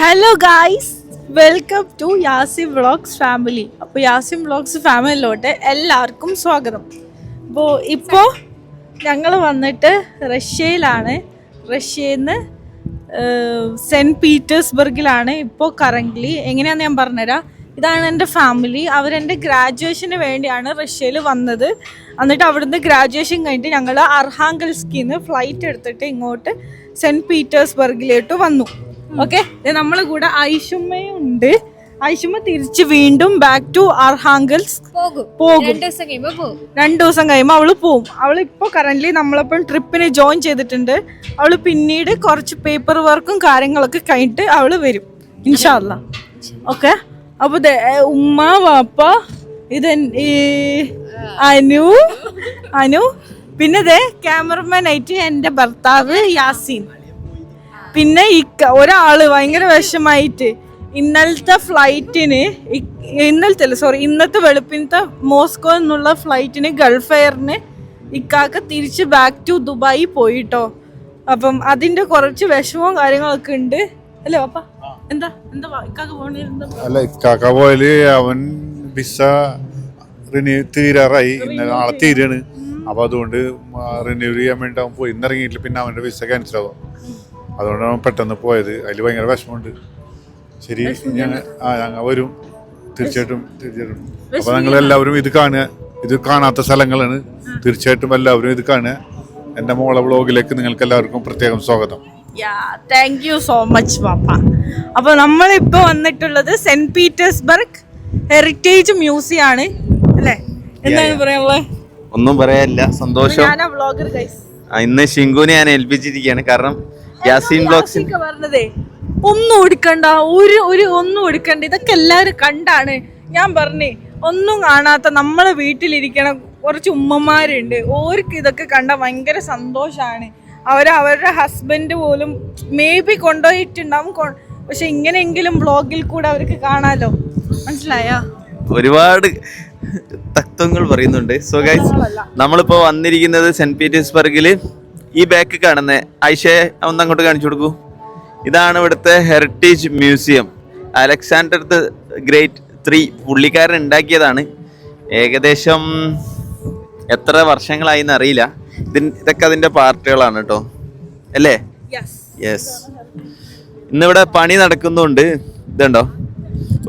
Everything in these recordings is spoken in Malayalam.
Hello guys welcome to Yasim vlogs family അപ്പോൾ യാസിം വ്ളോഗ്സ് ഫാമിലിയിലോട്ട് എല്ലാവർക്കും സ്വാഗതം. അപ്പോൾ ഇപ്പോൾ ഞങ്ങൾ വന്നിട്ട് റഷ്യയിലാണ്. റഷ്യയിൽ നിന്ന് സെന്റ് പീറ്റേഴ്സ്ബർഗിലാണ് ഇപ്പോൾ കറന്റ്ലി എങ്ങനെയാണെന്ന് ഞാൻ പറഞ്ഞുതരാം. ഇതാണ് എന്റെ ഫാമിലി അവരെന്റെ ഗ്രാജുവേഷന് വേണ്ടിയാണ് റഷ്യയിൽ വന്നത്. എന്നിട്ട് അവിടുന്ന് ഗ്രാജുവേഷൻ കഴിഞ്ഞിട്ട് ഞങ്ങൾ അർഹാങ്കൽസ്കിൽ നിന്ന് ഫ്ലൈറ്റ് എടുത്തിട്ട് ഇങ്ങോട്ട് സെന്റ് പീറ്റേഴ്സ്ബർഗിലോട്ട് വന്നു. ഓക്കെ നമ്മളെ കൂടെ ഐഷുമ്മയും ഉണ്ട് ഐഷുമ്മ തിരിച്ച് വീണ്ടും ബാക്ക് ടു അർഹാങ്കൽസ് പോകും. രണ്ട് ദിവസം കഴിയുമ്പോൾ അവൾ പോവും. അവൾ ഇപ്പോൾ കറന്റ് നമ്മളപ്പം ട്രിപ്പിന് ജോയിൻ ചെയ്തിട്ടുണ്ട്. അവൾ പിന്നീട് കുറച്ച് പേപ്പർ വർക്കും കാര്യങ്ങളൊക്കെ കഴിഞ്ഞിട്ട് അവൾ വരും. ഇൻഷാല്ല ഓക്കെ അപ്പൊ ഉമ്മ വാപ്പ ഇത് അനു അനു. പിന്നെ ദേ ക്യാമറമാൻ ആയിട്ട് എന്റെ ഭർത്താവ് യാസീൻ. പിന്നെ ഈ ഒരാൾ ഭയങ്കര വിഷമായിട്ട് ഇന്നലത്തെ ഫ്ലൈറ്റിന് ഇന്നലത്തെ അല്ല സോറി ഇന്നത്തെ വെളുപ്പിനത്തെ മോസ്കോ എന്നുള്ള ഫ്ലൈറ്റിന് ഗൾഫ് എയറിന് ഇക്കാക്ക തിരിച്ച് ബാക്ക് ടു ദുബായി പോയിട്ടോ. അപ്പം അതിന്റെ കുറച്ച് വിഷമവും കാര്യങ്ങളൊക്കെ ഉണ്ട്. അല്ലേ പാപ്പ എന്താ? എന്താ ഇക്കാക്ക പോണേ? അല്ല ഇക്കാക്ക പോയാൽ അവൻ വിസ റിന്യൂ തീരാറായി. നാളെ തീരാണ്. അപ്പൊ അതുകൊണ്ട് റിന്യൂ ചെയ്യാൻ വേണ്ടി അവൻ പോയി. ഇന്നിറങ്ങിയിട്ടില്ല പിന്നെ അവന്റെ വിസ ക്യാൻസൽ ആവും. അതുകൊണ്ടാണ് പെട്ടെന്ന് പോയത്. അതിൽ ഭയങ്കര വിഷമമുണ്ട്. ശരി ഞങ്ങൾ ആ ഞങ്ങൾ വരും. തീർച്ചയായിട്ടും തീർച്ചയായിട്ടും. അപ്പോൾ ഞങ്ങൾ എല്ലാവരും ഇത് കാണുക. ഇത് കാണാത്ത സ്ഥലങ്ങളാണ്. തീർച്ചയായിട്ടും എല്ലാവരും ഇത് കാണുക. എന്റെ മോളെ വ്ളോഗിലേക്ക് നിങ്ങൾക്ക് എല്ലാവർക്കും പ്രത്യേകം സ്വാഗതം. Yeah thank you so much പാപ്പ അപ്പോൾ നമ്മളിപ്പോൾ വന്നിട്ടുള്ളത് സെന്റ് പീറ്റേഴ്സ്ബർഗ് ഹെറിറ്റേജ് മ്യൂസിയം ആണ്. അല്ലേ? എന്താണ് പറയാനുള്ളത് ഒന്നും പറയാനില്ല. സന്തോഷം. ഇന്ന് ഷിങ്കുവിനെ ഞാൻ ഏൽപ്പിച്ചിരിക്കുകയാണ്. കാരണം യാസീൻ ബ്ലോഗ്സിൻ പറഞ്ഞതേ ഒന്നും എടുക്കണ്ട ഒരു ഒരു ഒന്നും എടുക്കണ്ട. ഇതൊക്കെ എല്ലാവരും കണ്ടാണ്. ഞാൻ പറഞ്ഞേ ഒന്നും കാണാത്ത നമ്മളെ വീട്ടിലിരിക്കണ കുറച്ച് ഉമ്മമാരുണ്ട്. ഓർക്ക് ഇതൊക്കെ കണ്ട ഭയങ്കര സന്തോഷാണ്. അവർ അവരുടെ ഹസ്ബൻഡ് പോലും മേ ബി കൊണ്ടുപോയിട്ടുണ്ടാവും പക്ഷെ ഇങ്ങനെയെങ്കിലും ബ്ലോഗിൽ കൂടെ അവർക്ക് കാണാലോ? മനസ്സിലായോ? ഒരുപാട് തത്വങ്ങൾ പറയുന്നുണ്ട്. സോ ഗൈസ് നമ്മളിപ്പോ വന്നിരിക്കുന്നത് സെന്റ് പീറ്റേഴ്സ്ബർഗിൽ ഈ ബാക്ക് കാണുന്ന. ഐഷയെ ഒന്ന് അങ്ങോട്ട് കാണിച്ചു കൊടുക്കൂ. ഇതാണ് ഇവിടുത്തെ heritage museum Alexander the great three പുള്ളിക്കാരൻ ഉണ്ടാക്കിയതാണ്. ഏകദേശം എത്ര വർഷങ്ങളായി എന്നറിയില്ല ഇതിൻ ഇതൊക്കെ അതിന്റെ പാർട്ടുകളാണ് കേട്ടോ അല്ലേ? യെസ് ഇന്നിവിടെ പണി നടക്കുന്നുണ്ട്. ഇതുണ്ടോ?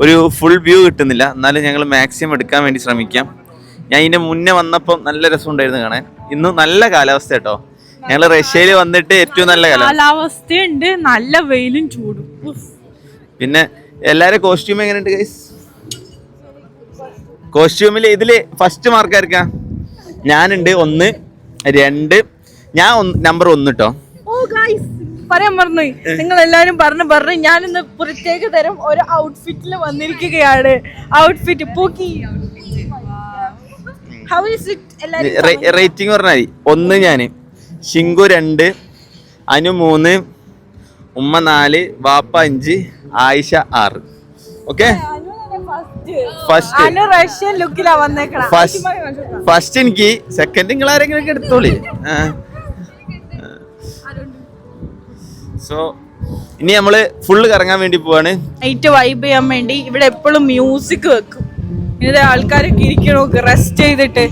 ഒരു ഫുൾ വ്യൂ കിട്ടുന്നില്ല. എന്നാലും ഞങ്ങൾ മാക്സിമം എടുക്കാൻ വേണ്ടി ശ്രമിക്കാം. ഞാൻ ഇതിന്റെ മുന്നേ വന്നപ്പം നല്ല രസമുണ്ടായിരുന്നു കാണാൻ. ഇന്ന് നല്ല കാലാവസ്ഥ കേട്ടോ ഞങ്ങൾ റഷ്യയിൽ വന്നിട്ട് ഏറ്റവും നല്ല കാലാവസ്ഥ കാലാവസ്ഥയുണ്ട് നല്ല വെയിലും ചൂടും. പിന്നെ എല്ലാരും കോസ്റ്റ്യൂം എങ്ങനെയുണ്ട് ഗൈസ് കോസ്റ്റ്യൂമിൽ ഇതിൽ ഫസ്റ്റ് മാർക്ക് ആർക്കാ? ഞാനുണ്ട് ഒന്ന് രണ്ട്. ഞാൻ നമ്പർ ഒന്ന് കേട്ടോ പറയാൻ മറന്നു. നിങ്ങൾ എല്ലാരും പറഞ്ഞു പറഞ്ഞു. ഞാൻ ഇന്ന് പ്രത്യേക തരം ഒരു ഔട്ട്ഫിറ്റിൽ വന്നിരിക്കുകയാണ്. ഔട്ട്ഫിറ്റ് പൂക്കി. റേറ്റിംഗ് പറഞ്ഞാൽ മതി. ഒന്ന് ഞാൻ ഷിങ്കു രണ്ട് അനു മൂന്ന് ഉമ്മ നാല് വാപ്പ അഞ്ച് ആയിഷ ആറ്. ഓക്കെ ഫസ്റ്റ് ഫസ്റ്റ് എനിക്ക് സെക്കൻഡ് നിങ്ങൾ ആരെങ്കിലും എടുത്തോളി. സോ ഇനി നമ്മൾ ഫുള്ള് കറങ്ങാൻ വേണ്ടി പോവാണ്. നൈറ്റ് വൈബ് ചെയ്യാൻ വേണ്ടി ഇവിടെ എപ്പോഴും മ്യൂസിക് വെക്കും. ഇതിന്റെ ആൾക്കാരൊക്കെ ഇരിക്കണോക്ക് റെസ്റ്റ് ചെയ്തിട്ട്.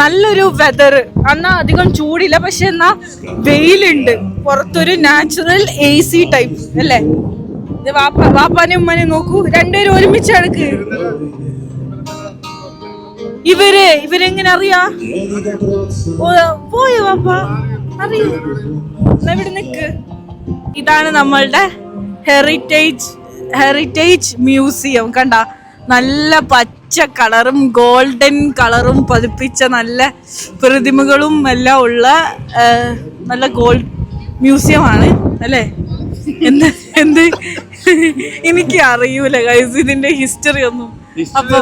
നല്ലൊരു വെതർ എന്നാ അധികം ചൂടില്ല പക്ഷെ എന്നാ വെയിലുണ്ട്. പുറത്തൊരു നാച്ചുറൽ എ സി ടൈപ്പ് അല്ലേ? ഇത് വാപ്പ വാപ്പാനും ഉമ്മനെയും നോക്കൂ. രണ്ടുപേരും ഒരുമിച്ച് കിടക്ക് ഇവർ ഇവരെങ്ങനെ അറിയാ? പോയോ വാപ്പ? നിക്ക്. ഇതാണ് നമ്മളുടെ ഹെറിറ്റേജ് ഹെറിറ്റേജ് മ്യൂസിയം കണ്ട നല്ല പച്ച കളറും ഗോൾഡൻ കളറും പതിപ്പിച്ച നല്ല പ്രതിമകളും എല്ലാം ഉള്ള നല്ല ഗോൾഡ് മ്യൂസിയമാണ് അല്ലേ? എന്ത് എന്ത്? എനിക്ക് അറിയൂല ഗൈസ് ഇതിന്റെ ഹിസ്റ്ററി ഒന്നും. അപ്പൊ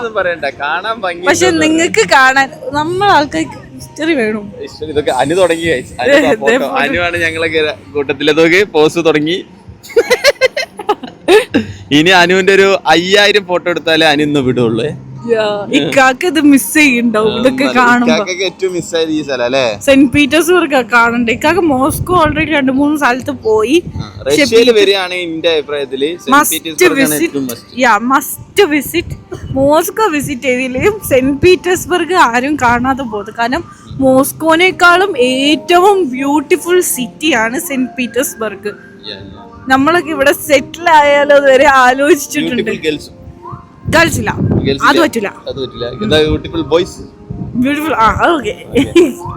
പക്ഷെ നിങ്ങൾക്ക് കാണാൻ നമ്മൾ ആൾക്കാർക്ക് ഹിസ്റ്ററി വേണം. ഇതൊക്കെ അനു തുടങ്ങി. അനുവാണ് ഞങ്ങളൊക്കെ കൂട്ടത്തിലതൊക്കെ പോസ് തുടങ്ങി. ഇനി അനുവിന്റെ ഒരു അയ്യായിരം ഫോട്ടോ എടുത്താലേ അനു ഇന്ന് വിടുള്ളൂ. ഇക്കാക്ക് ഇത് മിസ് ചെയ്യണ്ടാവും ഇതൊക്കെ കാണുമ്പോ. ഏറ്റവും മിസ്സായത് ഈ സ്ഥലം അല്ലേ? സെന്റ് പീറ്റേഴ്സ്ബർഗ് കാണണ്ടേ ഇക്കാക്ക് മോസ്കോ ഓൾറെഡി രണ്ട് മൂന്ന് സ്ഥലത്ത് പോയി. റഷ്യയിൽ വരികയാണെങ്കിൽ എന്റെ അഭിപ്രായത്തിൽ. Must visit ya must visit Moscow visit ചെയ്തില്ലെങ്കിലും സെന്റ് പീറ്റേഴ്സ്ബർഗ് ആരും കാണാതെ പോകുന്നത് കാരണം മോസ്കോനേക്കാളും ഏറ്റവും ബ്യൂട്ടിഫുൾ സിറ്റിയാണ് സെന്റ് പീറ്റേഴ്സ്ബർഗ് നമ്മളൊക്കെ ഇവിടെ സെറ്റിൽ ആയാലോ വരെ ആലോചിച്ചിട്ടുണ്ട്. ഗേൾസ് ഗേൾസില്ല അത് പറ്റില്ല അത് പറ്റില്ല എന്താ ബ്യൂട്ടിഫുൾ ബോയ്സ് ബ്യൂട്ടിഫുൾ ആ ഓക്കെ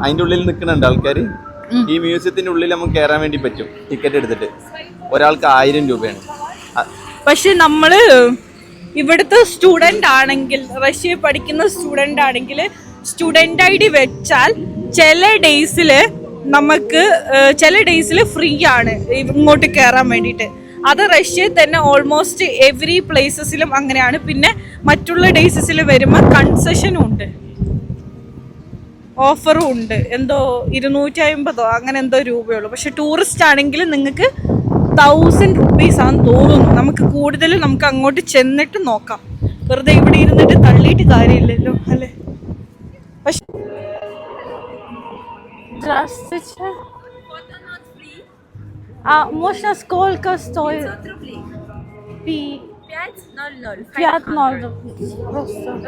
അതിന്റെ ഉള്ളിൽ നിൽക്കുന്നുണ്ട് ആൾക്കാർ ഈ മ്യൂസിയത്തിന്റെ ഉള്ളിൽ നമുക്ക് കയറാൻ വേണ്ടി പറ്റും. ടിക്കറ്റ് എടുത്തിട്ട്. ഒരാൾക്ക് ആയിരം രൂപയാണ്. പക്ഷെ നമ്മൾ ഇവിടുത്തെ സ്റ്റുഡന്റ് ആണെങ്കിൽ റഷ്യയിൽ പഠിക്കുന്ന സ്റ്റുഡന്റ് ആണെങ്കിൽ സ്റ്റുഡന്റ് ഐ ഡി വെച്ചാൽ ചില ഡേയ്സിൽ നമുക്ക് ചില ഡേയ്സിൽ ഫ്രീ ആണ് ഇങ്ങോട്ട് കയറാൻ വേണ്ടിയിട്ട്. അത് റഷ്യയിൽ തന്നെ ഓൾമോസ്റ്റ് എവറി പ്ലേസസിലും അങ്ങനെയാണ്. പിന്നെ മറ്റുള്ള ഡേസസിൽ വരുമ്പോൾ കൺസെഷനും ഉണ്ട്. ഓഫറും ഉണ്ട്. എന്തോ ഇരുന്നൂറ്റി അമ്പതോ അങ്ങനെ എന്തോ രൂപയുള്ളൂ. പക്ഷെ ടൂറിസ്റ്റ് ആണെങ്കിൽ നിങ്ങൾക്ക് തൗസൻഡ് റുപ്പീസ് ആണെന്ന് തോന്നുന്നു. നമുക്ക് കൂടുതൽ നമുക്ക് അങ്ങോട്ട് ചെന്നിട്ട് നോക്കാം. വെറുതെ ഇവിടെ ഇരുന്നിട്ട് തള്ളിയിട്ട് കാര്യമില്ലല്ലോ അല്ലേ? പക്ഷെ А можно сколько стоит? 500 рублей. Пи... 500. 500.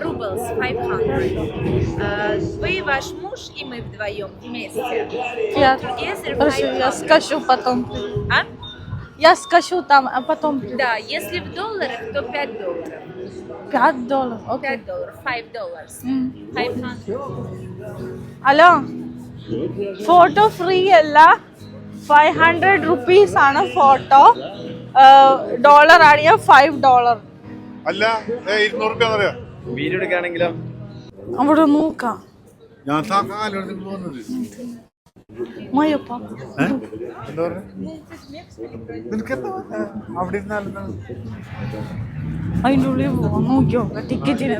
Рублс 500. А, вы ваш муж и мы вдвоем вместе. Together, я скажу потом. А? Я скажу там, а потом... Да, если в долларах, то 5 долларов. 5 долларов, окей. Okay. 5 долларов, 5 долларов. Mm. 500. Алло, фото фри, Алла? Five hundred rupees ആണ് ഫോട്ടോ ഡോളർ ആണെങ്കിൽ ഫൈവ് ഡോളർ അല്ല ഇരുന്നൂറ് രൂപ അറിയാം വീഡിയോ എടുക്കുകയാണെങ്കിലോ? അവിടെ നോക്കാം ഞാൻ പോകുന്നത്. മയപ്പ എന്താ അവിടെ അതിന്റെ ഉള്ളിൽ പോവാം. ടിക്കറ്റിന്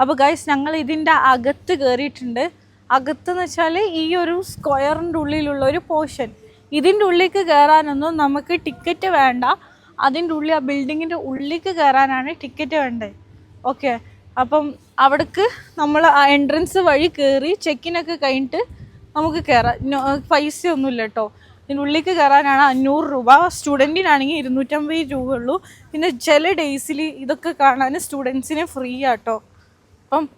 അപ്പൊ ഗൈസ് ഞങ്ങൾ ഇതിന്റെ അകത്ത് കയറിയിട്ടുണ്ട് അകത്ത് എന്ന് വെച്ചാൽ ഈ ഒരു സ്ക്വയറിന്റെ ഉള്ളിലുള്ള ഒരു പോർഷൻ. ഇതിന്റെ ഉള്ളിലേക്ക് കയറാനൊന്നും നമുക്ക് ടിക്കറ്റ് വേണ്ട. അതിന്റെ ഉള്ളിൽ ആ ബിൽഡിങ്ങിന്റെ ഉള്ളിലേക്ക് കയറാനാണ് ടിക്കറ്റ് വേണ്ടത്. ഓക്കെ? അപ്പം അവിടേക്ക് നമ്മൾ ആ എൻട്രൻസ് വഴി കയറി ചെക്കിനൊക്കെ കഴിഞ്ഞിട്ട് നമുക്ക് കയറാം. നോ- പൈസ ഒന്നുമില്ല കേട്ടോ. ഇതിന്റെ ഉള്ളിലേക്ക് കയറാനാണ് അഞ്ഞൂറ് രൂപ. സ്റ്റുഡന്റിനാണെങ്കിൽ ഇരുന്നൂറ്റമ്പത് രൂപ ഉള്ളൂ. പിന്നെ ചില ഡേയ്സിൽ ഇതൊക്കെ കാണാൻ സ്റ്റുഡൻസിന് ഫ്രീ ആട്ടോ അപ്പം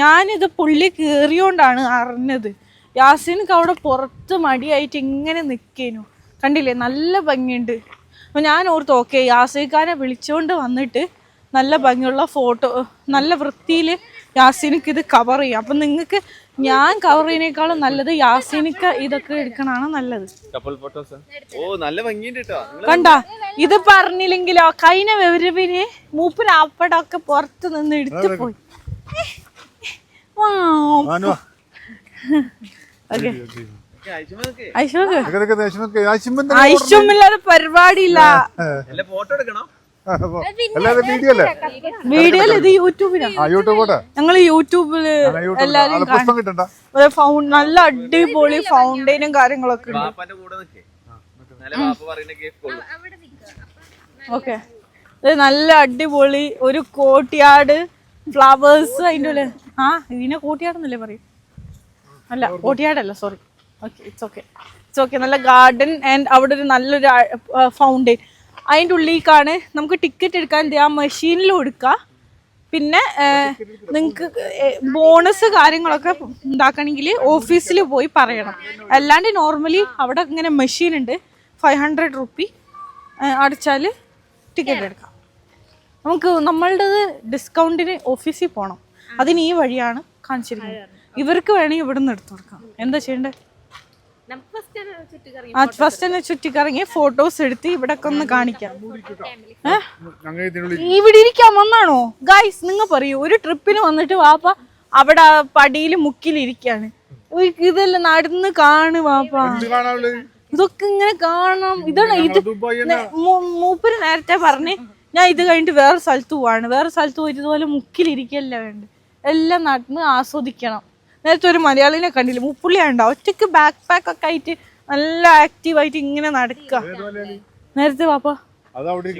ഞാനിത് പുള്ളി കയറിയോണ്ടാണ് അറിഞ്ഞത്. യാസിനക്ക് അവിടെ പുറത്ത് മടിയായിട്ട് ഇങ്ങനെ നിൽക്കേനു കണ്ടില്ലേ നല്ല ഭംഗിയുണ്ട്. അപ്പോൾ ഞാൻ ഓർത്ത് ഓക്കെ യാസിക്കാനെ വിളിച്ചുകൊണ്ട് വന്നിട്ട് നല്ല ഭംഗിയുള്ള ഫോട്ടോ നല്ല വൃത്തിയിൽ യാസിനിക്ക് ഇത് കവർ ചെയ്യാം. അപ്പം നിങ്ങൾക്ക് ഞാൻ കവർ ചെയ്യുന്നേക്കാളും നല്ലത് യാസിനിക്ക് ഇതൊക്കെ എടുക്കണാണ് നല്ലത്. കപ്പിൾ ഫോട്ടോസ് ഓ നല്ല ഭംഗിയുണ്ട് കേട്ടോ കണ്ട ഇത് പറഞ്ഞില്ലെങ്കിലോ കഴിഞ്ഞ വിവരവിന് മൂപ്പരാപ്പടൊക്കെ പുറത്ത് നിന്ന് എടുത്തു പോയി. ഐശ്വര്യമില്ലാതെ പരിപാടിയില്ല. അല്ല ഫോട്ടോ എടുക്കണോ? അല്ലാതെ വീഡിയോ അല്ലേ? വീഡിയോയിൽ ഇത് യൂട്യൂബിലാണ് ആ യൂട്യൂബ് പോട്ടെ. ഞങ്ങൾ യൂട്യൂബിൽ എല്ലാരും പുസ്തകം കിട്ടണ്ട. ഫൗണ്ട് നല്ല അടിപൊളി ഫൗണ്ടൈനും കാര്യങ്ങളൊക്കെ ഉണ്ട്. ഓക്കെ നല്ല അടിപൊളി ഒരു കോട്ടിയാട് ഫ്ലവേഴ്സ് അതിന്റെ ഉള്ളിൽ. ആ ഇതിനെ കൂട്ടിയാടെന്നല്ലേ പറയും? അല്ല ഓട്ടിയാടല്ല sorry okay it's okay it's okay നല്ല ഗാർഡൻ ആൻഡ് അവിടെ ഒരു നല്ലൊരു ഫൗണ്ടൻ അതിന്റെ ഉള്ളിലേക്കാണ് നമുക്ക് ടിക്കറ്റ് എടുക്കാൻ ദേ ആ മെഷീനിൽ എടുക്കാം പിന്നെ നിങ്ങൾക്ക് ബോണസ് കാര്യങ്ങളൊക്കെ ഉണ്ടാക്കണമെങ്കിൽ ഓഫീസിൽ പോയി പറയണം. അല്ലാണ്ട് നോർമലി അവിടെ ഇങ്ങനെ മെഷീൻ ഉണ്ട്. ഫൈവ് ഹൺഡ്രഡ് റുപ്പി അടിച്ചാൽ ടിക്കറ്റ് എടുക്കാം. നമുക്ക് നമ്മളുടേത് ഡിസ്കൗണ്ടിന് ഓഫീസിൽ പോകണം അതിന് ഈ വഴിയാണ് കാണിച്ചിരിക്കുന്നത്. ഇവർക്ക് വേണമെങ്കിൽ ഇവിടെ നിന്ന് എടുത്തു കൊടുക്കാം. എന്താ ചെയ്യേണ്ടത് നമുക്ക് ഫസ്റ്റ് ചുറ്റുകറങ്ങി ആ ഫസ്റ്റ് തന്നെ ചുറ്റിക്കറങ്ങി ഫോട്ടോസ് എടുത്ത് ഇവിടെ ഒന്ന് കാണിക്കാം? ഇവിടെ ഇരിക്കാൻ വന്നാണോ? ഗൈസ് നിങ്ങൾ പറയൂ. ഒരു ട്രിപ്പിന് വന്നിട്ട് വാപ്പ അവിടെ പടിയിൽ മുക്കിലിരിക്കാണ് ഇതെല്ലാം നടന്ന് കാണു വാപ്പ. ഇതൊക്കെ ഇങ്ങനെ കാണണം ഇതാണ് ഇത് മൂപ്പര് നേരത്തെ പറഞ്ഞ് ഞാൻ ഇത് കഴിഞ്ഞിട്ട് വേറെ സ്ഥലത്ത് പോവാണ്. വേറെ സ്ഥലത്ത് പോയിട്ട് ഇതുപോലെ മുക്കിലിരിക്കല്ല വേണ്ട? എല്ലാം നടന്ന് ആസ്വദിക്കണം. നേരത്തെ ഒരു മലയാളിനെ കണ്ടില്ല? മുപ്പുള്ളിയാണ്ടോ ഒറ്റയ്ക്ക് ബാക്ക് പാക്ക് ഒക്കെ ആയിട്ട് നല്ല ആക്റ്റീവായിട്ട് ഇങ്ങനെ നടക്കുക നേരത്തെ പാപ്പ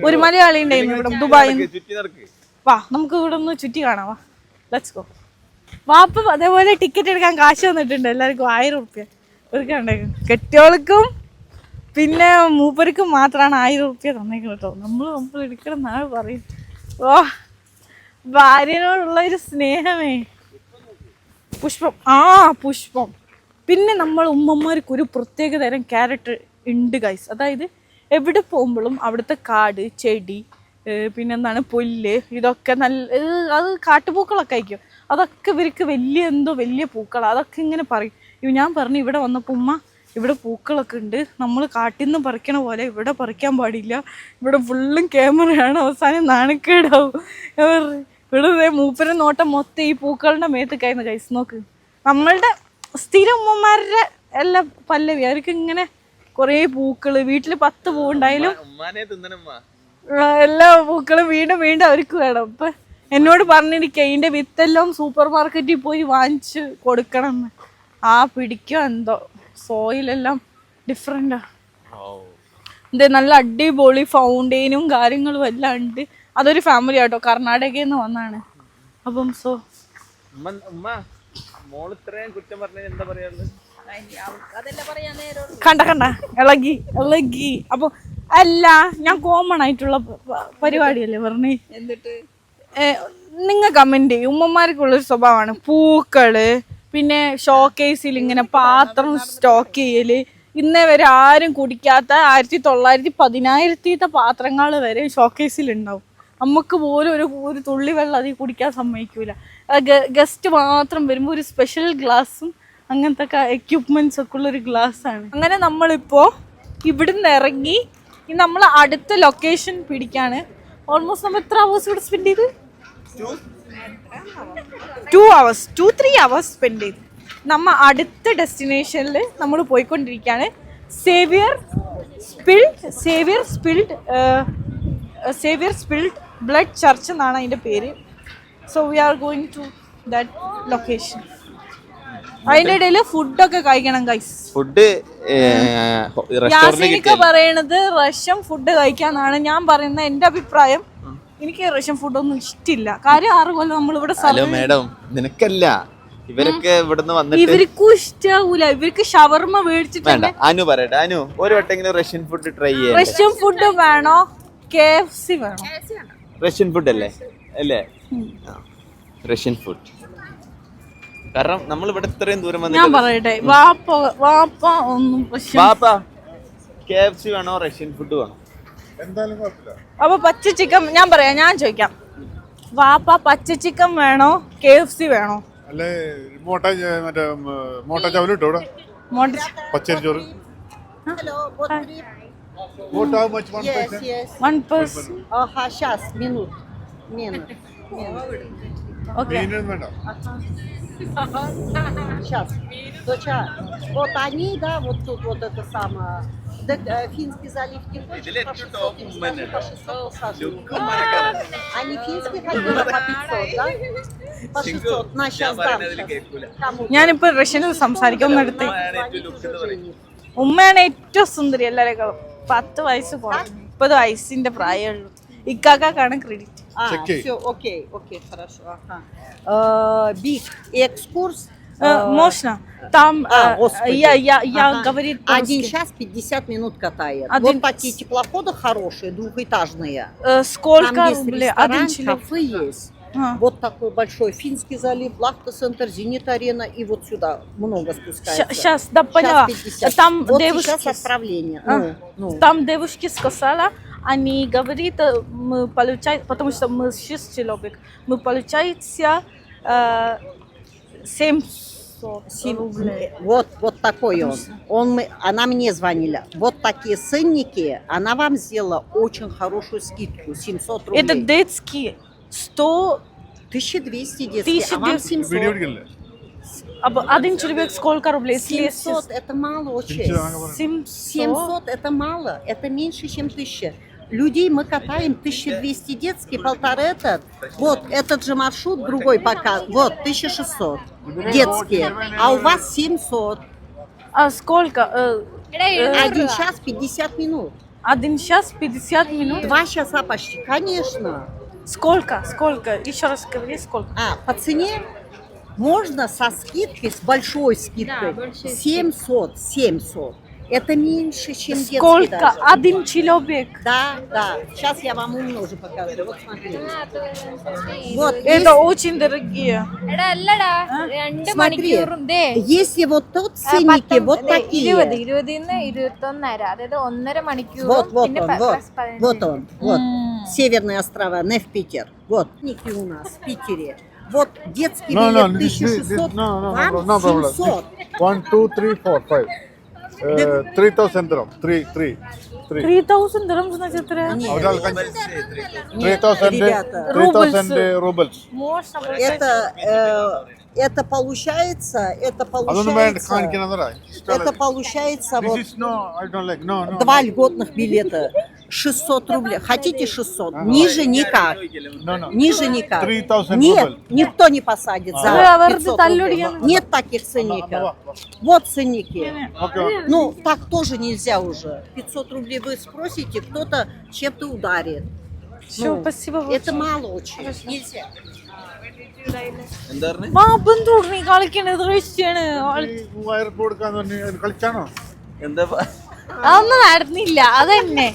ഒരു മലയാളി ഉണ്ടായിരുന്നു ഇവിടെ ദുബായിൽ. വാ നമുക്ക് ഇവിടെ ഒന്ന് ചുറ്റി കാണാം. വാ ലെറ്റ്സ് ഗോ വാപ്പ അതേപോലെ ടിക്കറ്റ് എടുക്കാൻ കാശ് വന്നിട്ടുണ്ട് എല്ലാവർക്കും ആയിരം റുപ്യ കണ്ടേക്കും കെട്ടിയോൾക്കും പിന്നെ മൂപ്പർക്ക് മാത്രമാണ് ആയിരം റുപ്യ തന്നേക്കുന്നത് കേട്ടോ. നമ്മൾ നമ്മൾ എടുക്കണം എന്നാണ് പറയും. ഓ ഭാര്യനോടുള്ള ഒരു സ്നേഹമേ. പുഷ്പം. ആ പുഷ്പം. പിന്നെ നമ്മൾ ഉമ്മമാർക്ക് ഒരു പ്രത്യേക തരം ക്യാരക്ടർ ഉണ്ട് ഗൈസ് അതായത് എവിടെ പോകുമ്പോഴും അവിടുത്തെ കാട് ചെടി പിന്നെന്താണ് പുല്ല് ഇതൊക്കെ നല്ല അത് കാട്ടുപൂക്കളൊക്കെ ആയിരിക്കും. അതൊക്കെ ഇവർക്ക് വലിയ എന്തോ വലിയ പൂക്കളാണ് അതൊക്കെ ഇങ്ങനെ പറയും. ഞാൻ പറഞ്ഞു ഇവിടെ വന്നപ്പോൾ ഉമ്മ ഇവിടെ പൂക്കളൊക്കെ ഉണ്ട്. നമ്മൾ കാട്ടിൽ നിന്ന് പറിക്കണ പോലെ ഇവിടെ പറിക്കാൻ പാടില്ല. ഇവിടെ ഫുള്ളും ക്യാമറയാണ് അവസാനം നാണക്കേടാവും. ഇവിടെ മൂപ്പരെ നോട്ടം മൊത്തം ഈ പൂക്കളുടെ മേത്ത് കൈന്ന് കൈസ് നോക്ക്. നമ്മളുടെ സ്ഥിരം ഉമ്മമാരുടെ എല്ലാ പല്ലവി. അവർക്ക് ഇങ്ങനെ കുറേ പൂക്കൾ വീട്ടിൽ പത്ത് തിന്നണമ്മ ആ, എല്ലാ പൂക്കളും വീണ്ടും വീണ്ടും അവർക്ക് വേണം. ഇപ്പൊ എന്നോട് പറഞ്ഞിരിക്കുക ഇതിന്റെ വിത്തെല്ലാം സൂപ്പർ മാർക്കറ്റിൽ പോയി വാങ്ങിച്ച് കൊടുക്കണം ആ പിടിക്കോ എന്തോ. സോയിലെല്ലാം ഡിഫറെന്റാ ഇത് നല്ല അടിപൊളി ഫൗണ്ടെയിനും കാര്യങ്ങളും എല്ലാം ഉണ്ട്. അതൊരു ഫാമിലി ആട്ടോ കർണാടകയിൽ നിന്ന് വന്നാണ്. അപ്പം സോ ഉമ്മ ഉമ്മ മോൾ കുറ്റം പറഞ്ഞ എന്താ പറയാനുള്ളത് കണ്ട കണ്ട. ഇളകി ഇളകി. അപ്പൊ അല്ല ഞാൻ കോമൺ ആയിട്ടുള്ള പരിപാടിയല്ലേ പറഞ്ഞേ? എന്നിട്ട് നിങ്ങൾ കമന്റ് ചെയ്യും. ഉമ്മമാർക്കുള്ളൊരു സ്വഭാവമാണ്. പൂക്കൾ പിന്നെ ഷോക്കേസിൽ ഇങ്ങനെ പാത്രം സ്റ്റോക്ക് ചെയ്യൽ ഇന്നേ വരെ ആരും കുടിക്കാത്ത ആയിരത്തി തൊള്ളായിരത്തി പതിനായിരത്തിത്തെ പാത്രങ്ങൾ വരെ ഷോക്കേസിൽ ഉണ്ടാവും നമുക്ക് പോലും ഒരു ഒരു തുള്ളി വെള്ളം അതിൽ കുടിക്കാൻ സമ്മതിക്കൂല. ഗസ്റ്റ് മാത്രം വരുമ്പോൾ ഒരു സ്പെഷ്യൽ ഗ്ലാസ്സും അങ്ങനത്തെ എക്യുപ്മെന്റ്സ് ഒക്കെ ഉള്ള ഒരു ഗ്ലാസ് ആണ് അങ്ങനെ നമ്മളിപ്പോൾ ഇവിടുന്ന് ഇറങ്ങി നമ്മൾ അടുത്ത ലൊക്കേഷൻ പിടിക്കാണ്. ഓൾമോസ്റ്റ് നമ്മൾ എത്ര അവേഴ്സ് ഇവിടെ സ്പെൻഡ് ചെയ്ത്? Two hours two three hours spend ചെയ്തു. നമ്മ അടുത്ത ഡെസ്റ്റിനേഷനിൽ നമ്മൾ പോയിക്കൊണ്ടിരിക്കുകയാണ്. Saviour spilled Saviour spilled Saviour spilled blood church എന്നാണ് അതിന്റെ പേര്. So we are going to that location അതിന്റെ ഇടയിൽ ഫുഡൊക്കെ കഴിക്കണം ഗൈസ് ഫുഡ് യാസിനിക്ക പറയണത് റഷ്യൻ ഫുഡ് കഴിക്കാന്നാണ്. ഞാൻ പറയുന്ന എന്റെ അഭിപ്രായം. എനിക്ക് റഷ്യൻ ഫുഡൊന്നും ഇഷ്ടമില്ല കാര്യം ആറ് കൊല്ലം നമ്മളിവിടെ ഹലോ മേഡം നിനക്കല്ല. ഇവരൊക്കെ ഇവിടുന്ന് വന്നിട്ട് ഇവർക്കും ഇഷ്ടാവൂല. ഇവർക്ക് ഷവർമ മേടിച്ചിട്ട് വേണ്ട അനു പറയട്ടെ. അനു ഒരു വട്ടെങ്കിലും റഷ്യൻ ഫുഡ് ട്രൈ ചെയ്യാം. റഷ്യൻ ഫുഡ് വേണോ? കെ എഫ് സി വേണോ. റഷ്യൻ ഫുഡ് അല്ലേ? അല്ലേ? ആ. റഷ്യൻ ഫുഡ് കാരണം നമ്മൾ ഇവിടെ ഇത്രയും ദൂരം ഞാൻ വന്നിട്ട് പറയട്ടെ വാപ്പ വാപ്പ ഒന്നും റഷ്യൻ വാപ്പാ കെ എഫ് സി വേണോ? റഷ്യൻ ഫുഡ് വേണോ? അപ്പൊ പച്ച ചിക്കൻ ഞാൻ പറയാം ഞാൻ ചോദിക്കാം വാപ്പ പച്ച ചിക്കൻ വേണോ കെ എഫ് സി വേണോ അല്ലേ മോട്ട ച- മറ്റേ ഉം, മോട്ട ചവല് ഇട്ടോ ഇവിടെ മോട്ട പച്ചരി ചോറ് മോട്ട how much one Yes, person? yes. One person Ага, сейчас, минут. Минут. Okay മീനൊന്നും വേണ്ട Сейчас. Доча, вот они, да, вот тут вот это самое. Так, э, Финский залив не хочешь ഇതില് по ഏറ്റവും 600, top им woman скажи, это. по 600 сажу. ലുക്കുമാരൊക്കെ Они финский хотели по 500, да? По 600. На, ഞാൻ сейчас дам. പറയുന്നതിൽ щас. കേൾക്കൂല Кому? ഞാനിപ്പോ റഷ്യനിൽ സംസാരിക്കും ഒന്നെടുത്ത് ഉമ്മയാണ് ഏറ്റവും ലുക്ക് എന്ന് പറഞ്ഞത് ഉമ്മയാണ് ഏറ്റവും സുന്ദരി എല്ലാവരെക്കാളും പത്ത് വയസ്സ് കുറഞ്ഞു മുപ്പത് വയസ്സിന്റെ പ്രായമുള്ളൂ ഇക്കാക്കാണ് ക്രെഡിറ്റ് А, Окей. все, окей, окей, хорошо. Ага. Э, Биг, экскурс. Э, а, можно. Там а, э, господи. я, я, я ага. говорит по-русски. Один час 50 минут катает. Один... Вот такие теплоходы хорошие, двухэтажные. Э, сколько Там есть ресторан, Один человек. кафе есть. А. Вот такой большой Финский залив, Лахта Центр, Зенит Арена и вот сюда много спускается. Сейчас, да, поняла. Сейчас 50. Там вот девушки... сейчас отправление. А? Ну, ну. Там девушки сказала, они говорит, э, мы получаем, потому что мы 6 человек, мы получается э, 7 рублей. Вот, вот такой он. он мы, она мне звонила. Вот такие ценники, она вам сделала очень хорошую скидку, 700 рублей. Это детский 100... 1200 детский, 1200. а вам 700. один человек сколько рублей? 700 это мало очень. 700 это мало, это меньше, чем 1000. Людей мы катаем 1200 детский, полтора этот. Вот этот же маршрут другой пока. Вот 1600 детские, а у вас 700. а сколько э, э, Один час 50 минут. Один час 50 минут. Два часа почти, конечно. Сколько? Сколько? Еще раз говори, сколько? А, по цене можно со скидкой, с большой скидкой, 700, 700. Это меньше, чем детский Сколько? даже. Один человек. Да, да. Сейчас я вам умножу покажу. Вот смотрите. Вот, Это очень дорогие. എടാ അല്ലടാ രണ്ട് Смотри, മണിക്കൂറും ദേ если вот тут ആ, ценники പത്തൊമ്പ- вот ദേ, ഇരുപത് такие. ഇരുപതിന്ന് ഇരുപത്തൊന്നര അതായത് ഒന്നര മണിക്കൂറും Вот, вот പിന്നെ он, പ- вот, പ്ലസ് പതിനഞ്ച്. вот он, вот. Северные острова, Неф Питер. Вот, ценники у нас в Питере. Вот детский No, no, билет this, this, 1600, no, no, вам no, no problem. 700. One, two, three, four, five. Three thousand dirham three three three three thousand dirhams ನ ಚಿತ್ರ Audal Ganj. 3000 Ребята. ರೂಬಲ್ಸ್ Это, э, это получается, это ಅದೊಂದು ಬ್ಯಾಂಡ್ получается, ಕಾಣಿಕೆ ಅಂದ್ರೆ ಇಷ್ಟ ಅಲ್ಲ. это получается This вот is no, I don't like. No, no. два льготных билета 600 рублей. Хотите 600? Ниже никак. No, no. Ниже никак. 3000 Нет, рубль. никто не посадит за Вы говорите, 500 таллюр рублей. я- Нет таких ценников. Вот ценники. Okay. Ну, так тоже нельзя уже. 500 рублей вы спросите, кто-то чем-то ударит. Все, Ну, спасибо Это мало очень. Нельзя. എന്താ പറഞ്ഞേ പാപ്പം തുടങ്ങി കളിക്കണത് റഷ്യാണ് വയർ കൊടുക്കാന്ന് പറഞ്ഞ് അത് കളിച്ചാണോ എന്താ പ- അതൊന്നും നടന്നില്ല. അതന്നെ.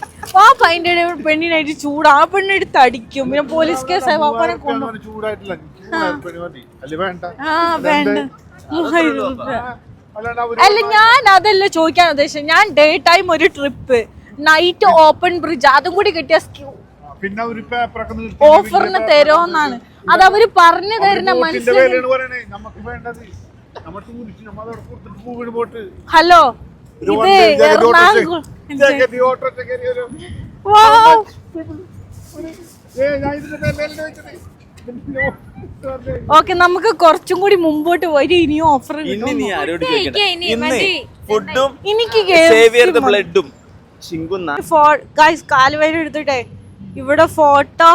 അതിന്റെ ഇടയിൽ പെണ്ണിനായിട്ട് ചൂട് ആ പെണ്ണെടുത്ത് അടിക്കും. പിന്നെ പോലീസ് കേസ് പാപ്പനെ കൊണ്ടു ആ വേണ്ട. അല്ല ഞാൻ അതല്ല ചോദിക്കാൻ ഉദ്ദേശിച്ചത്. ഞാൻ ഡേ ടൈം ഒരു ട്രിപ്പ്. Night open bridge. അതും കൂടി കിട്ടിയ പിന്നെ ഒരു പേപ്പറൊക്കെ ഓഫറിന് തരുമെന്നാണ് അത് അവർ പറഞ്ഞു തരുന്ന മനസ്സിലായി ഹലോ? ഓക്കെ നമുക്ക് കുറച്ചും കൂടി മുമ്പോട്ട് വരും ഇനിയും ഓഫർ. ഫുഡും എനിക്ക് സേവിയർ ദ ബ്ലഡും ശിങ്കുന്ന ഗൈസ് കാലുവേന എടുത്തിട്ടെ. ഇവിടെ ഫോട്ടോ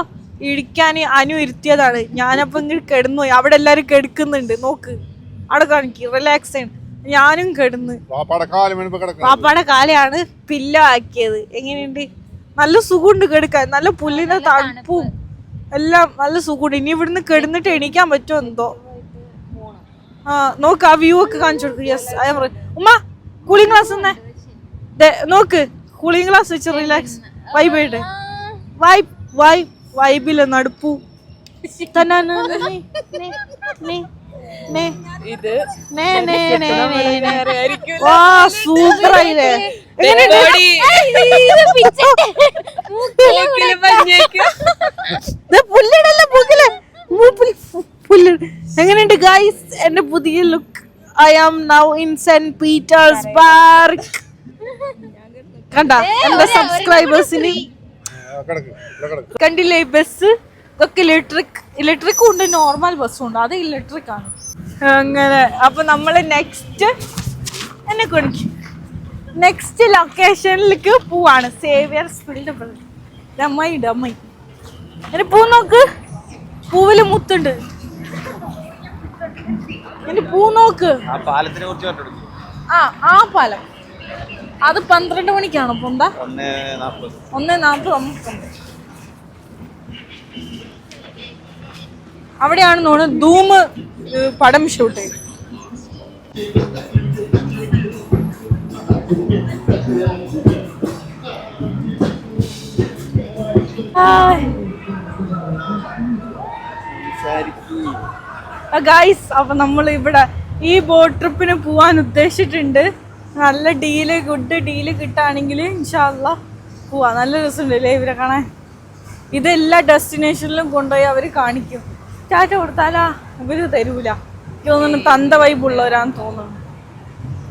ഇടിക്കാൻ അനു ഇരുത്തിയതാണ്. ഞാനപ്പോ ഇങ്ങനെ കിടന്നു. അവിടെ എല്ലാരും കെടുക്കുന്നുണ്ട്. നോക്ക്. അവിടെ കാണിക്ക്. റിലാക്സ് ആണ്. ഞാനും കിടന്ന്. പാപ്പാടെ കാലയാണ് പില്ലോ ആക്കിയത്. എങ്ങനെയുണ്ട്? നല്ല സുഖമുണ്ട് കെടുക്കാൻ. നല്ല പുല്ലിന്റെ തണുപ്പും. എല്ലാം നല്ല സുഖമുണ്ട്. ഇനി ഇവിടുന്ന് കിടന്നിട്ട് എണീക്കാൻ പറ്റുമോ എന്തോ? ആ നോക്ക് ആ വ്യൂ ഒക്കെ കാണിച്ചു കൊടുക്കും. യെസ് ഐ എം ഉമ്മ കൂളിംഗ് ഗ്ലാസ് തന്നെ. ദേ, നോക്ക്. കൂളിംഗ് ഗ്ലാസ് വെച്ച് റിലാക്സ് വൈബ് ആയിട്ട്. വൈബ് വൈബ് വൈബില്ല നടുപ്പു. തന്നെ ഇത് വാ സൂപ്പർ ആയില്ലേ എങ്ങനെയുണ്ട്? പുല്ലിടല്ല ഗൈസ് എന്റെ പുതിയ look I am now in Saint Peter's park കണ്ട? എന്റെ സബ്സ്ക്രൈബേഴ്സിന് കണ്ടില്ലേ ബസ് ഇതൊക്കെ ഇലക്ട്രിക് ഇലക്ട്രിക്കും ഉണ്ട് നോർമൽ ബസ്സും ഉണ്ട്. അത് ഇലക്ട്രിക് ആണ്. അങ്ങനെ. അപ്പൊ നമ്മൾ നെക്സ്റ്റ് എന്നെ കുണിക്കും നെക്സ്റ്റ് ലൊക്കേഷനിലേക്ക് പോവാണ്. സേവിയർ ഫീൽഡ് ഡമ്മൈ ഡമ്മൈ. എന്നെ പൂ നോക്ക്. പൂവിൽ മുത്തുണ്ട്. എന്നെ പൂ നോക്ക്. ആ ആ ആ പാലം. അത് പന്ത്രണ്ട് മണിക്കാണ് പൊന്ത ഒന്ന് നാപ്പത്. ഒന്ന് നാൽപ്പത് അവിടെയാണ് തോന്നുന്നു ധൂമ് പടം ഷൂട്ട് ചെയ്ത് ഗൈസ് അപ്പൊ നമ്മൾ ഇവിടെ ഈ ബോട്ട് ട്രിപ്പിന് പോവാൻ ഉദ്ദേശിച്ചിട്ടുണ്ട്. നല്ല ഡീൽ ഗുഡ് ഡീൽ കിട്ടുകയാണെങ്കിൽ ഇൻഷാല്ല പോവാ. നല്ല രസമുണ്ടല്ലേ ഇവരെ കാണാൻ? ഇത് എല്ലാ ഡെസ്റ്റിനേഷനിലും കൊണ്ടുപോയി അവർ കാണിക്കും. ടാറ്റ കൊടുത്താലാ? ഇവർ തരൂല. എനിക്ക് തോന്നുന്നു തന്ത വൈബുള്ളവരാന്ന് തോന്നുന്നു.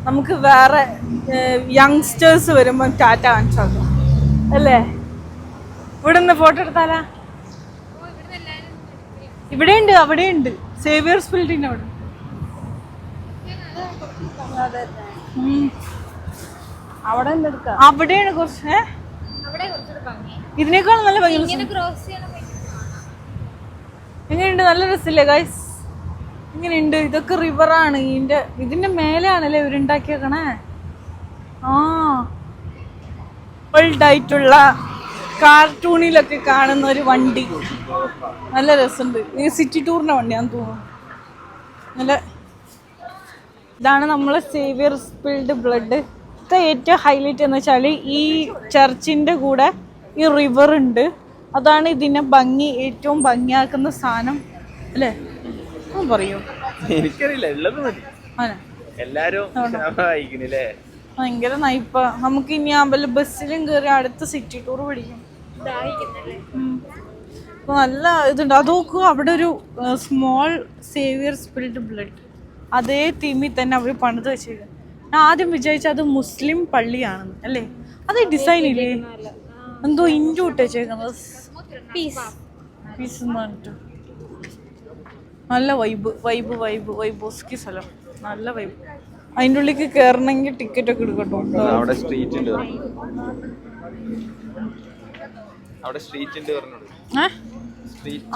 നമുക്ക് വേറെ യങ്സ്റ്റേഴ്സ് വരുമ്പോൾ ടാറ്റ കാണിച്ചു അല്ലേ? ഇവിടെ നിന്ന് ഫോട്ടോ എടുത്താലാ? ഇവിടെ ഉണ്ട് അവിടെ ഉണ്ട് സേവിയേഴ്സ് ബിൽഡിംഗ് അവിടെ അവിടെ അവിടെയാണ് കുറച്ച്? ഇതിനേക്കാൾ നല്ല ഭംഗി. എങ്ങനെയുണ്ട് നല്ല രസമില്ലേ ഗൈസ് ഇങ്ങനെയുണ്ട്. ഇതൊക്കെ റിവറാണ് ഇതിന്റെ ഇതിന്റെ മേലെയാണല്ലേ ഇവരുണ്ടാക്കിയേക്കണേ ആ. ഓൾഡായിട്ടുള്ള കാർട്ടൂണിലൊക്കെ കാണുന്ന ഒരു വണ്ടി. നല്ല രസമുണ്ട്. ഈ സിറ്റി ടൂറിന്റെ വണ്ടിയാന്ന് തോന്നുന്നു. നല്ല ഇതാണ് നമ്മളെ സേവിയർ സ്പിൽഡ് ബ്ലഡ് ഇതൊക്കെ ഏറ്റവും ഹൈലൈറ്റ് എന്ന് വെച്ചാൽ ഈ ചർച്ചിന്റെ കൂടെ ഈ റിവർ ഉണ്ട്. അതാണ് ഇതിനെ ഭംഗി ഏറ്റവും ഭംഗിയാക്കുന്ന സാധനം അല്ലേ? പറയൂ. എനിക്കറിയില്ല ഉള്ളത് മതി. എല്ലാരും ഭയങ്കര നയിപ്പ നമുക്ക് ഇനി ആമ്പല ബസ്സിലും കയറി അടുത്ത സിറ്റി ടൂർ പിടിക്കും നല്ല ഇതുണ്ട്. അത് നോക്കുക അവിടെ ഒരു സ്മോൾ സേവിയർ സ്പിരിറ്റ് ബ്ലഡ് അതേ തീമിൽ തന്നെ അവർ പണിത് വെച്ചേക്കുന്നത് ഞാൻ ആദ്യം വിചാരിച്ച അത് മുസ്ലിം പള്ളിയാണെന്ന് അല്ലേ? അത് ഡിസൈൻ ഇല്ലേ? എന്തോ ഇഞ്ചു ഇട്ട് വെച്ചേക്കുന്നത് പീസ് എന്ന് പറഞ്ഞിട്ട്. നല്ല വൈബ് വൈബ് വൈബ് വൈബ് വൈബോസ്കി സ്ഥലം. നല്ല വൈബ് അതിന്റെ ഉള്ളിലേക്ക് കയറണമെങ്കിൽ ടിക്കറ്റ് ഒക്കെ എടുക്കട്ടോ. അവിടെ സ്ട്രീറ്റ് ഉണ്ട് അവിടെ സ്ട്രീറ്റ് ഉണ്ട്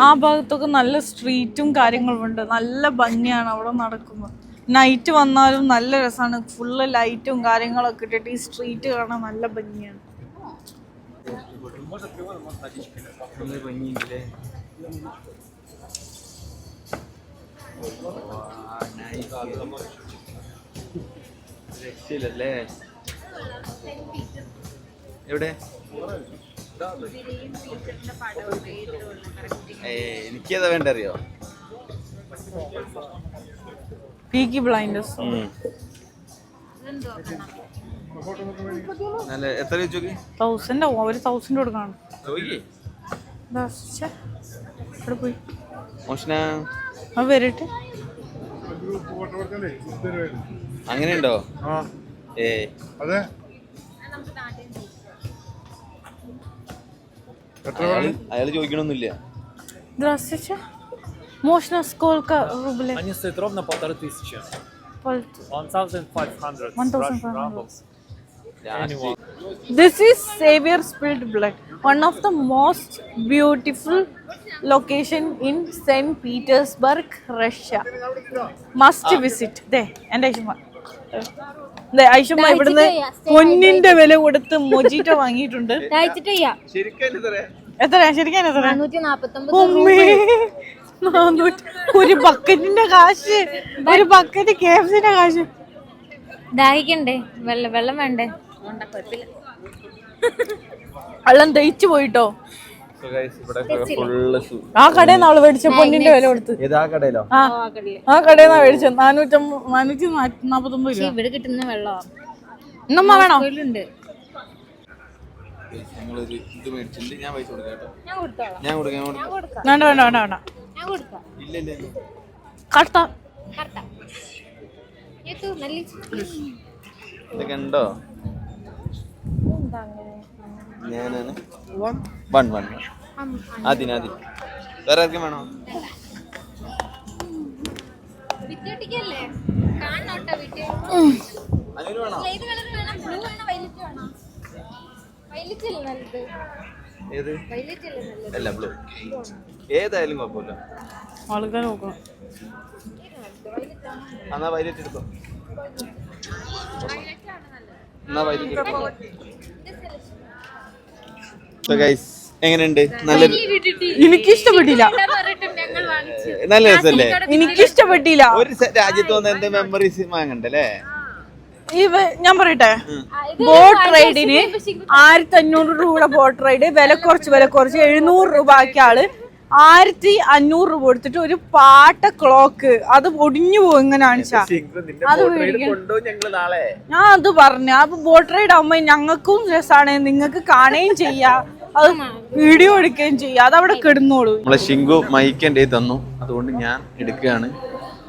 ആ ഭാഗത്തൊക്കെ നല്ല സ്ട്രീറ്റും കാര്യങ്ങളും ഉണ്ട്. നല്ല ഭംഗിയാണ് അവിടെ നടക്കുന്നത്. നൈറ്റ് വന്നാലും നല്ല രസമാണ്. ഫുള്ള് ലൈറ്റും കാര്യങ്ങളൊക്കെ ഇട്ടിട്ട് ഈ സ്ട്രീറ്റ് കാണാൻ നല്ല ഭംഗിയാണ്. ഭംഗിയില്ലേ രക്ഷയില്ലല്ലേ എവിടെ? എനിക്കേതാ വേണ്ട അറിയോ പീക്കി ബ്ലൈൻഡേഴ്സ് നല്ല എത്ര ചോദിച്ചു തൗസൻഡ് ആവും അവർ തൗസൻഡ് കൊടുക്കണം ചോദിക്കേ ദാ, ശ്ശെ. ഇവിടെ പോയി മോഷന അത് വരട്ടെ അങ്ങനെയുണ്ടോ ആ ഏ അതെ എത്ര അയാള് അയാള് ചോദിക്കണമൊന്നുമില്ല Здравствуйте. Можно сколько рублей? Они стоят ровно полторы тысячи. Пол- 1,500 1,500. Russian rubles. Anyone. Is Saviour spilled blood one of the most beautiful location in Saint Petersburg Russia must visit ദേ എന്റെ ഐഷമ്മ ദേ ഐഷമ്മ ഇവിടുന്ന് പൊന്നിന്റെ വില കൊടുത്ത് മൊജിറ്റോ വാങ്ങിയിട്ടുണ്ട്. എത്രയാ? ശരിക്കും എത്ര ഒരു ബക്കറ്റിന്റെ കാശ് ഒരു ബക്കറ്റ് കെ കാശ്. ദാഹിക്കണ്ടേ വെള്ളം വേണ്ടേ? അതുകൊണ്ടാ കുഴപ്പമില്ല വെള്ളം ദഹിച്ചു പോയിട്ടോ? ആ കടയിൽ നിന്ന് അവൾ മേടിച്ച പൊന്നിന്റെ വില കൊടുത്ത്. ഏതാ കടയിലോ ആ ആ കടയിൽ നിന്നാ മേടിച്ചത് നാനൂറ്റമ്പ നാനൂറ്റി നാപ്പത്തൊമ്പത് രൂപ. ഇവിടെ കിട്ടുന്ന വെള്ളം ഇന്നമ്മ വേണോ? ഉണ്ട് ഞങ്ങളൊരു ഇത് മേടിച്ചിട്ടുണ്ട്. ഞാൻ പൈസ കേട്ടോ. ഞാൻ കൊടുത്തോളാം. ഞാൻ കൊടുക്കാം ഞാൻ കൊടുക്കാം. വേണ്ട വേണ്ട വേണ്ട വേണ്ട. ഞാൻ കൊടുക്കാം. ഇല്ല ഇല്ല ഇല്ല. കട്ട ഇതൊക്കെ ഉണ്ടോ? ഞാനാണ്. വൺ. വൺ വൺ ആദ്യം ആദ്യം. വേറെ ആർക്കും വേണോ? ഏത് കളർ വേണം? ബ്ലൂ വേണോ വൈലറ്റ് വേണോ? വൈലറ്റ് അല്ലേ ബ്ലൂ. ഏതായാലും കുഴപ്പമില്ല. ആൾക്കാർ നോക്കണം. എന്നാ വൈലറ്റ് എടുത്തോ? എന്നാ വൈലറ്റ് എടുത്തോ? എങ്ങനെയുണ്ട്? നല്ലൊരു എനിക്കിഷ്ടപ്പെട്ടില്ല. ഞങ്ങൾ വാങ്ങിച്ചു. നല്ല രസല്ലേ? എനിക്ക് ഇഷ്ടപ്പെട്ടില്ല ഒരു രാജ്യത്ത് വന്ന എന്ത് മെമ്മറീസ് വാങ്ങണ്ടല്ലേ? ഞാൻ പറയട്ടെ? ബോട്ട് റൈഡിന് ആയിരത്തി അഞ്ഞൂറ് രൂപയുടെ ബോട്ട് റൈഡ്. വില കുറച്ച് വില കുറച്ച്. എഴുന്നൂറ് രൂപ ആക്കിയ ആൾ ആയിരത്തി അഞ്ഞൂറ് രൂപ കൊടുത്തിട്ട് ഒരു പാട്ട ക്ലോക്ക് അത് ഒടിഞ്ഞു പോകും ഇങ്ങനെ കാണിച്ചാ അത് ഞാൻ അത് പറഞ്ഞു. അപ്പൊ ബോട്ട് റൈഡ് ആവുമ്പോ ഞങ്ങൾക്കും രസമാണ് നിങ്ങൾക്ക് കാണുകയും ചെയ്യാം. അത് വീഡിയോ എടുക്കുകയും ചെയ്യാം. അത് അവിടെ കിടന്നോളൂ. നമ്മളെ ശിങ്കു മൈക്കന്റെ തന്നു. അതുകൊണ്ട് ഞാൻ എടുക്കുകയാണ്.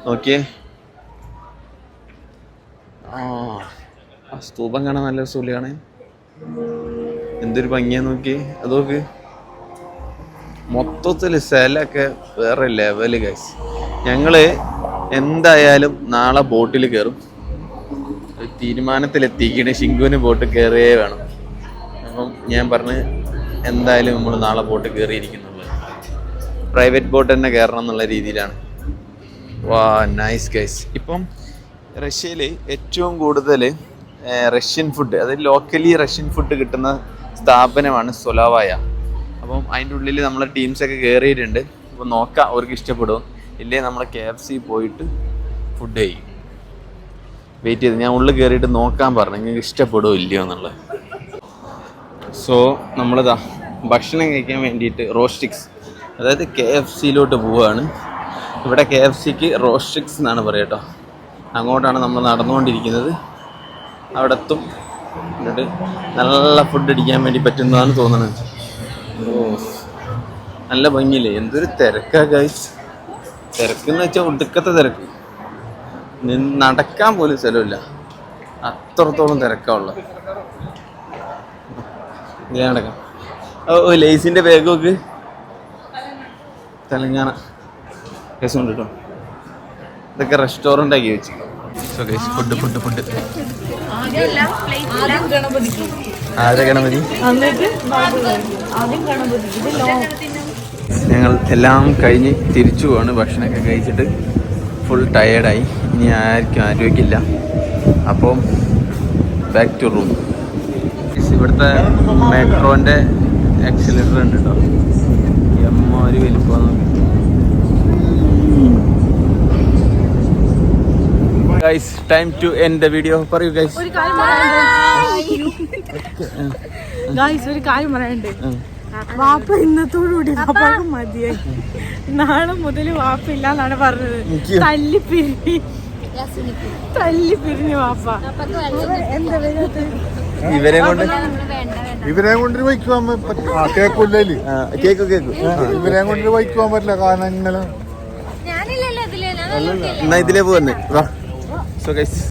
നോക്കിയേ. ആ ആ സ്തൂപം കാണാൻ നല്ല സൂലിയാണ് എന്തൊരു ഭംഗിയാ നോക്കി അത് നോക്ക്. മൊത്തത്തിൽ സ്ഥലമൊക്കെ വേറെ ലെവൽ ഗൈസ് ഞങ്ങൾ എന്തായാലും നാളെ ബോട്ടിൽ കയറും തീരുമാനത്തിലെത്തിക്കണേ. ഷിങ്കുവിന് ബോട്ട് കയറിയേ വേണം. അപ്പം ഞാൻ പറഞ്ഞ് എന്തായാലും നമ്മൾ നാളെ ബോട്ട് കയറിയിരിക്കുന്നുള്ളത് പ്രൈവറ്റ് ബോട്ട് തന്നെ കയറണം എന്നുള്ള രീതിയിലാണ്. വാ നൈസ് ഗൈസ് ഇപ്പം റഷ്യയിൽ ഏറ്റവും കൂടുതൽ റഷ്യൻ ഫുഡ് അതായത് ലോക്കലി റഷ്യൻ ഫുഡ് കിട്ടുന്ന സ്ഥാപനമാണ് സൊലാവായ. അപ്പം അതിന്റെ ഉള്ളിൽ നമ്മളെ ടീംസൊക്കെ കയറിയിട്ടുണ്ട് അപ്പോൾ നോക്കാം അവർക്ക് ഇഷ്ടപ്പെടും ഇല്ലേ നമ്മളെ കെ എഫ് സി പോയിട്ട് ഫുഡ് കഴിക്കും. വെയിറ്റ് ചെയ്ത് ഞാൻ ഉള്ളിൽ കയറിയിട്ട് നോക്കാൻ പറഞ്ഞു. നിങ്ങൾക്ക് ഇഷ്ടപ്പെടുമോ ഇല്ലയോ എന്നുള്ളത്. സോ നമ്മളിതാ ഭക്ഷണം കഴിക്കാൻ വേണ്ടിയിട്ട് റോസ്റ്റിക്സ് അതായത് കെ എഫ് സിയിലോട്ട് പോവുകയാണ് ഇവിടെ കെ എഫ് സിക്ക് റോസ്റ്റിക്സ് എന്നാണ് പറയുക കേട്ടോ. അങ്ങോട്ടാണ് നമ്മൾ നടന്നുകൊണ്ടിരിക്കുന്നത്. അവിടെ എത്തും എന്നിട്ട് നല്ല ഫുഡ് അടിക്കാൻ വേണ്ടി പറ്റുന്നതാണ് തോന്നുന്നത് നല്ല ഭംഗിയില്ലേ? എന്തൊരു തിരക്കാ ഗൈസ് തിരക്കെന്ന് വെച്ചാൽ ഒടുക്കത്തെ തിരക്ക്. നടക്കാൻ പോലും സ്ഥലമില്ല. അത്രത്തോളം തിരക്കാവുള്ള ഉള്ളത്. നടക്കാം. ഓ ലേസിന്റെ ബാഗ് നോക്ക്. തെലങ്കാന. രസമുണ്ട് കേട്ടോ ഇതൊക്കെ റെസ്റ്റോറന്റ് ആക്കി വെച്ച് so guys food food food ആദ്യ ഗണപതി. ഞങ്ങൾ എല്ലാം കഴിഞ്ഞ് തിരിച്ചു പോവാണ്. ഭക്ഷണമൊക്കെ കഴിച്ചിട്ട് ഫുൾ ടയേർഡായി ഇനി ആർക്കും ആരോഗ്യമില്ല. അപ്പം ബാക്ക് ടു റൂം ഇവിടുത്തെ മെട്രോന്റെ ആക്സിലേറ്റർ ഉണ്ട് കേട്ടോ എമ്മ ഒരു വലിപ്പം guys time to end the video പറയൂ ഗൈസ് ഒരു കാര്യം പറയാനുണ്ട് ഗായ്സ് ഒരു കാര്യം പറയാനുണ്ട് വാപ്പ ഇന്നത്തോടുകൂടി വാപ്പാക്ക് മതിയായി. നാളെ മുതൽ വാപ്പ ഇല്ലാന്നാണ് പറഞ്ഞത്. തല്ലി പിരിഞ്ഞ് തല്ലി പിരിഞ്ഞ് വാപ്പ എന്താ ഇവരെ കൊണ്ട് ഇവരെ കൊണ്ട് ബൈക്ക് പറ്റില്ല കേക്കൂല്ലേ കേക്ക് കേക്ക്. ഇവരെ ബൈക്ക് പോകാൻ പറ്റില്ല കാരണം ഇങ്ങനെ ഞാനില്ലല്ലോ ഇതിൽ. ഞാൻ എന്നാ ഇതിലേ പോകുന്നേ വാ. So guys